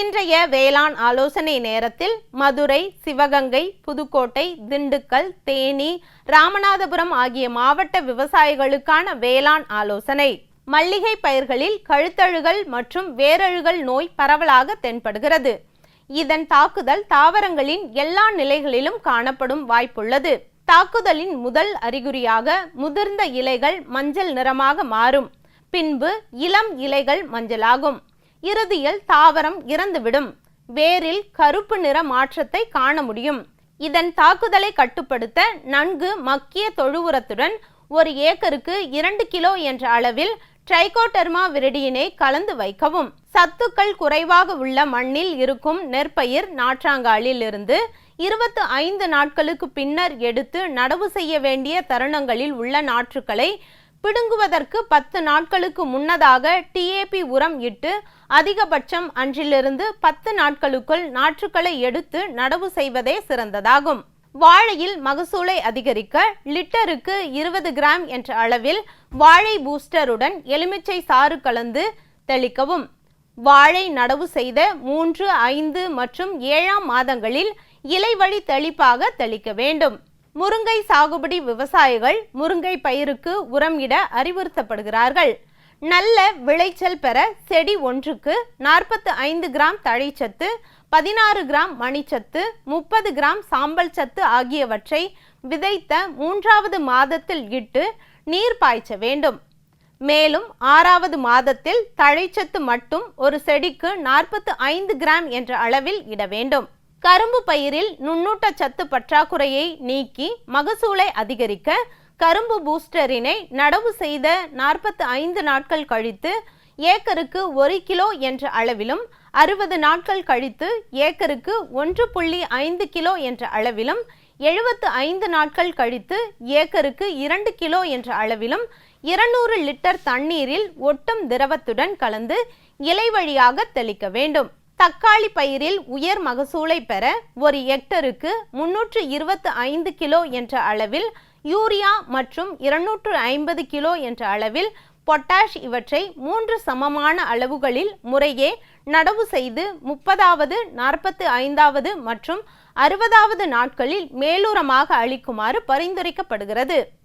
இன்றைய வேளாண் ஆலோசனை நேரத்தில் மதுரை சிவகங்கை புதுக்கோட்டை திண்டுக்கல் தேனி ராமநாதபுரம் ஆகிய மாவட்ட விவசாயிகளுக்கான வேளாண் ஆலோசனை. மல்லிகை பயிர்களில் கழுத்தழுகல் மற்றும் வேரழுகல் நோய் பரவலாக தென்படுகிறது. இதன் தாக்குதல் தாவரங்களின் எல்லா நிலைகளிலும் காணப்படும் வாய்ப்புள்ளது. தாக்குதலின் முதல் அறிகுறியாக முதிர்ந்த இலைகள் மஞ்சள் நிறமாக மாறும். பின்பு இளம் இலைகள் மஞ்சளாகும். இறுதியில் தாவரம் இறந்துவிடும். வேரில் கருப்பு நிற மாற்றத்தை காண முடியும். இதன் தாக்குதலை கட்டுப்படுத்த நன்கு மக்கிய தொழு உரத்துடன் ஒரு ஏக்கருக்கு இரண்டு கிலோ என்ற அளவில் ட்ரைகோடெர்மா விரடியினை கலந்து வைக்கவும். சத்துக்கள் குறைவாக உள்ள மண்ணில் இருக்கும் நெற்பயிர் நாற்றாங்காலில் இருந்து இருபத்து ஐந்து நாட்களுக்கு பின்னர் எடுத்து நடவு செய்ய வேண்டிய தருணங்களில் உள்ள நாற்றுக்களை பிடுங்குவதற்கு பத்து நாட்களுக்கு முன்னதாக டிஏபி உரம் இட்டு அதிகபட்சம் அன்றிலிருந்து பத்து நாட்களுக்குள் நாற்றுக்களை எடுத்து நடவு செய்வதே சிறந்ததாகும். வாழையில் மகசூலை அதிகரிக்க லிட்டருக்கு இருபது கிராம் என்ற அளவில் வாழை பூஸ்டருடன் எலுமிச்சை சாறு கலந்து தெளிக்கவும். வாழை நடவு செய்த மூன்று ஐந்து மற்றும் ஏழாம் மாதங்களில் இலைவழி தெளிப்பாக தெளிக்க வேண்டும். முருங்கை சாகுபடி விவசாயிகள் முருங்கை பயிருக்கு உரம் இட அறிவுறுத்தப்படுகிறார்கள். நல்ல விளைச்சல் பெற செடி ஒன்றுக்கு நாற்பத்து ஐந்து கிராம் தழைச்சத்து பதினாறு கிராம் மணிச்சத்து முப்பது கிராம் சாம்பல் சத்து ஆகியவற்றை விதைத்த மூன்றாவது மாதத்தில் இட்டு நீர் பாய்ச்ச வேண்டும். மேலும் ஆறாவது மாதத்தில் தழைச்சத்து மட்டும் ஒரு செடிக்கு நாற்பத்து ஐந்து கிராம் என்ற அளவில் இட வேண்டும். கரும்பு பயிரில் நுண்ணூட்ட சத்து பற்றாக்குறையை நீக்கி மகசூலை அதிகரிக்க கரும்பு பூஸ்டரினை நடவு செய்த நாற்பத்து ஐந்து நாட்கள் கழித்து ஏக்கருக்கு ஒரு கிலோ என்ற அளவிலும் அறுபது நாட்கள் கழித்து ஏக்கருக்கு ஒன்று புள்ளி ஐந்து கிலோ என்ற அளவிலும் எழுபத்து ஐந்து நாட்கள் கழித்து ஏக்கருக்கு இரண்டு கிலோ என்ற அளவிலும் இருநூறு லிட்டர் தண்ணீரில் ஒட்டும் திரவத்துடன் கலந்து இலை வழியாக தெளிக்க வேண்டும். தக்காளி பயிரில் உயர் மகசூலை பெற ஒரு ஹெக்டருக்கு முன்னூற்று இருபத்து ஐந்து கிலோ என்ற அளவில் யூரியா மற்றும் இருநூற்று ஐம்பது கிலோ என்ற அளவில் பொட்டாஷ் இவற்றை மூன்று சமமான அளவுகளில் முறையே நடவு செய்து முப்பதாவது நாற்பத்து ஐந்தாவது மற்றும் அறுபதாவது நாட்களில் மேலூரமாக அளிக்குமாறு பரிந்துரைக்கப்படுகிறது.